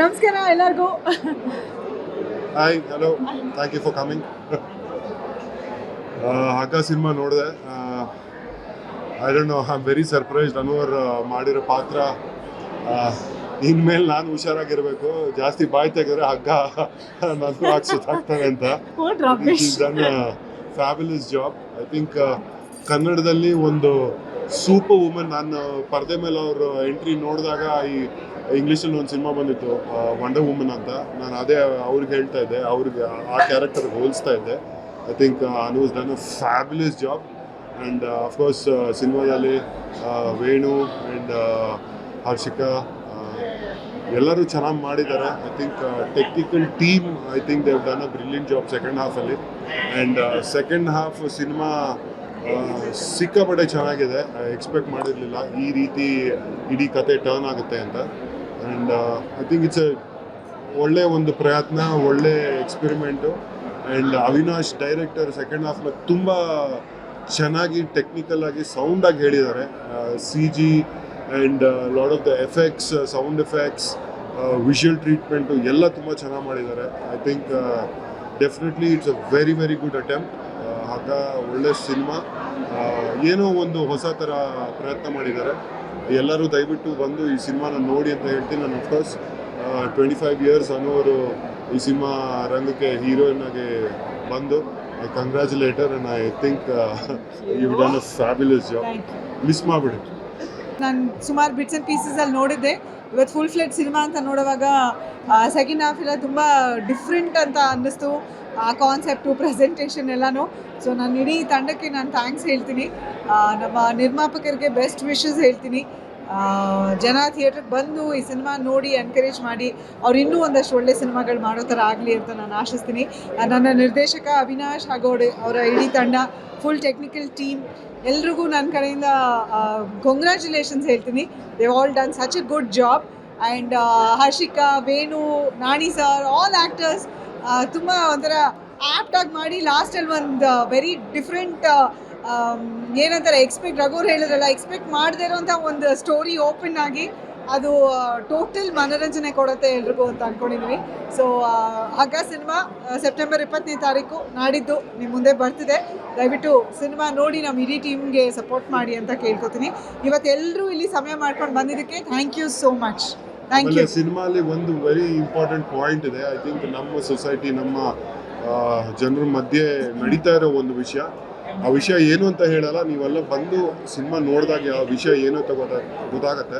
ನಮಸ್ಕಾರ ಎಲ್ಲರಿಗೂ. Hi hello thank you for coming Hagga cinema ನೋಡಿದೆ. I don't know I am very surprised ಅನುವರ್ ಮಾಡಿರೋ ಪಾತ್ರ. ಇನ್ಮೇಲೆ ನಾನು ಹುಷಾರಾಗಿರ್ಬೇಕು. ಜಾಸ್ತಿ ಬಾಯ್ ತೆಗೆದ್ರೆ ಹಗ್ಗ ನಾನು ಹಾಕ್ಸುತ್ತಾಗ್ತಾನೆ ಅಂತ. ಫ್ಯಾಬುಲಸ್ ಜಾಬ್ ಐ ಥಿಂಕ್ ಕನ್ನಡದಲ್ಲಿ ಒಂದು ಸೂಪರ್ ವುಮನ್ ನಾನು ಪರದೆ ಮೇಲೆ ಅವರು ಎಂಟ್ರಿ ನೋಡಿದಾಗ ಈ ಇಂಗ್ಲೀಷಲ್ಲಿ ಒಂದು ಸಿನಿಮಾ ಬಂದಿತ್ತು ವಂಡರ್ ವುಮನ್ ಅಂತ. ನಾನು ಅದೇ ಅವ್ರಿಗೆ ಹೇಳ್ತಾ ಇದ್ದೆ, ಅವ್ರಿಗೆ ಆ ಕ್ಯಾರೆಕ್ಟರ್ಗೆ ಹೋಲಿಸ್ತಾ ಇದ್ದೆ. I think Anu is done a fabulous job and of course ಸಿನಿಮಾದಲ್ಲಿ ವೇಣು ಆ್ಯಂಡ್ ಹರ್ಷಿಕಾ ಎಲ್ಲರೂ ಚೆನ್ನಾಗಿ ಮಾಡಿದ್ದಾರೆ. I think technical team I think Dev done a brilliant job second ಹಾಫಲ್ಲಿ and second half cinema ಸಿಕ್ಕಾಪಟ್ಟೆ ಚೆನ್ನಾಗಿದೆ. ಎಕ್ಸ್ಪೆಕ್ಟ್ ಮಾಡಿರಲಿಲ್ಲ. ಈ ರೀತಿ ಇಡೀ ಕತೆ ಟರ್ನ್ ಆಗುತ್ತೆ ಅಂತ. And I think it's a ಒಳ್ಳೆ ಒಂದು ಪ್ರಯತ್ನ, ಒಳ್ಳೆ experiment and Avinash director second ಹಾಫ್ನ ತುಂಬ ಚೆನ್ನಾಗಿ ಟೆಕ್ನಿಕಲ್ ಆಗಿ ಸೌಂಡಾಗಿ ಹೇಳಿದ್ದಾರೆ. C G and lot of the effects sound effects visual treatment ಎಲ್ಲ ತುಂಬ ಚೆನ್ನಾಗಿ ಮಾಡಿದ್ದಾರೆ. I think definitely it's a very very good attempt ಆಗ ಒಳ್ಳೆ ಸಿನಿಮಾ. ಏನೋ ಒಂದು ಹೊಸ ಥರ ಪ್ರಯತ್ನ ಮಾಡಿದ್ದಾರೆ. ಎಲ್ಲರೂ ದಯವಿಟ್ಟು ಬಂದು ಈ ಸಿನಿಮಾನ ನೋಡಿ ಅಂತ ಹೇಳ್ತೀನಿ. ನಾನು ಅಫ್ಕೋರ್ಸ್ ಟ್ವೆಂಟಿ ಫೈವ್ ಇಯರ್ಸ್ ಅನ್ನೋರು ಈ ಸಿನಿಮಾ ರಂಗಕ್ಕೆ ಹೀರೋಯಿನ್ ಆಗಿ ಬಂದು congratulator and I think you done a fabulous job miss ಮಾಡಿಬಿಡಿ. ನಾನು ಸುಮಾರು ಬಿಟ್ಸ್ ಆ್ಯಂಡ್ ಪೀಸಸಲ್ಲಿ ನೋಡಿದ್ದೆ. ಇವತ್ತು ಫುಲ್ ಫ್ಲೆಡ್ ಸಿನಿಮಾ ಅಂತ ನೋಡುವಾಗ ಸೆಕೆಂಡ್ ಹಾಫ್ ಎಲ್ಲ ತುಂಬ ಡಿಫ್ರೆಂಟ್ ಅಂತ ಅನ್ನಿಸ್ತು. ಆ ಕಾನ್ಸೆಪ್ಟು ಪ್ರೆಸೆಂಟೇಷನ್ ಎಲ್ಲನೂ. ಸೊ ನಾನು ಇಡೀ ತಂಡಕ್ಕೆ ನಾನು ಥ್ಯಾಂಕ್ಸ್ ಹೇಳ್ತೀನಿ. ನಮ್ಮ ನಿರ್ಮಾಪಕರಿಗೆ ಬೆಸ್ಟ್ ವಿಶಸ್ ಹೇಳ್ತೀನಿ. ಜನ ಥಿಯೇಟ್ರಿಗೆ ಬಂದು ಈ ಸಿನಿಮಾ ನೋಡಿ ಎನ್ಕರೇಜ್ ಮಾಡಿ, ಅವ್ರು ಇನ್ನೂ ಒಂದಷ್ಟು ಒಳ್ಳೆ ಸಿನಿಮಾಗಳು ಮಾಡೋ ಥರ ಆಗಲಿ ಅಂತ ನಾನು ಆಶಿಸ್ತೀನಿ. ನನ್ನ ನಿರ್ದೇಶಕ ಅವಿನಾಶ್ ಹಾಗೋಡೆ ಅವರ ಇಡೀ ತಂಡ ಫುಲ್ ಟೆಕ್ನಿಕಲ್ ಟೀಮ್ ಎಲ್ರಿಗೂ ನನ್ನ ಕಡೆಯಿಂದ ಕಂಗ್ರ್ಯಾಚುಲೇಷನ್ಸ್ ಹೇಳ್ತೀನಿ. Dev all done such a good job and Harshika, Venu, Nani sir all actors ತುಂಬ ಒಂಥರ ಆ್ಯಪ್ಟಾಗಿ ಮಾಡಿ ಲಾಸ್ಟಲ್ಲಿ ಒಂದು ವೆರಿ ಡಿಫ್ರೆಂಟ್ ಏನಂತಾರೆ ಎಕ್ಸ್ಪೆಕ್ಟ್ ರಘುವ್ರು ಹೇಳಿದ್ರಲ್ಲ ಎಕ್ಸ್ಪೆಕ್ಟ್ ಮಾಡದೇ ಇರೋಂಥ ಒಂದು ಸ್ಟೋರಿ ಓಪನ್ ಆಗಿ ಅದು ಟೋಟಲ್ ಮನೋರಂಜನೆ ಕೊಡುತ್ತೆ ಎಲ್ರಿಗೂ ಅಂತ ಅಂದ್ಕೊಂಡಿದ್ವಿ ಸೊ ಹಗ್ಗ ಸಿನಿಮಾ ಸೆಪ್ಟೆಂಬರ್ ಇಪ್ಪತ್ತನೇ ತಾರೀಕು ನಾಡಿದ್ದು ನಿಮ್ಮ ಮುಂದೆ ಬರ್ತಿದೆ. ದಯವಿಟ್ಟು ಸಿನಿಮಾ ನೋಡಿ ನಮ್ಮ ಇಡೀ ಟೀಮ್ಗೆ ಸಪೋರ್ಟ್ ಮಾಡಿ ಅಂತ ಕೇಳ್ಕೊತೀನಿ. ಇವತ್ತೆಲ್ಲರೂ ಇಲ್ಲಿ ಸಮಯ ಮಾಡ್ಕೊಂಡು ಬಂದಿದ್ದಕ್ಕೆ thank you so much thank you ಸಿನಿಮಾಲಿ ಒಂದು ವೆರಿ ಇಂಪಾರ್ಟೆಂಟ್ ಪಾಯಿಂಟ್ ಇದೆ. ಐ ಥಿಂಕ್ ನಮ್ಮ ಸೊಸೈಟಿ ನಮ್ಮ ಜನರ ಮಧ್ಯೆ ನಡೀತಾ ಇರೋ ಒಂದು ವಿಷಯ. ಆ ವಿಷಯ ಏನು ಅಂತ ಹೇಳಲ್ಲ ನೀವೆಲ್ಲ ಬಂದು ಸಿನಿಮಾ ನೋಡಿದಾಗ ಆ ವಿಷಯ ಏನು ಅಂತ ಗೊತ್ತಾಗುತ್ತೆ. ಗೊತ್ತಾಗತ್ತೆ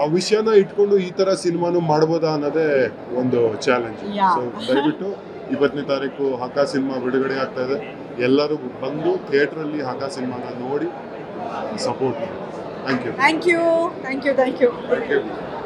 ಆ ವಿಷಯನ ಇಟ್ಕೊಂಡು ಈ ಥರ ಸಿನಿಮಾನು ಮಾಡ್ಬೋದಾ ಅನ್ನೋದೇ ಒಂದು ಚಾಲೆಂಜ್. ಸೊ ದಯವಿಟ್ಟು ಇಪ್ಪತ್ತನೇ ತಾರೀಕು ಹಕ್ಕ ಸಿನಿಮಾ ಬಿಡುಗಡೆ ಆಗ್ತಾ ಇದೆ. ಎಲ್ಲರೂ ಬಂದು ಥಿಯೇಟ್ರಲ್ಲಿ ಹಕ್ಕ ಸಿನಿಮಾನ ನೋಡಿ support thank you thank you thank you thank you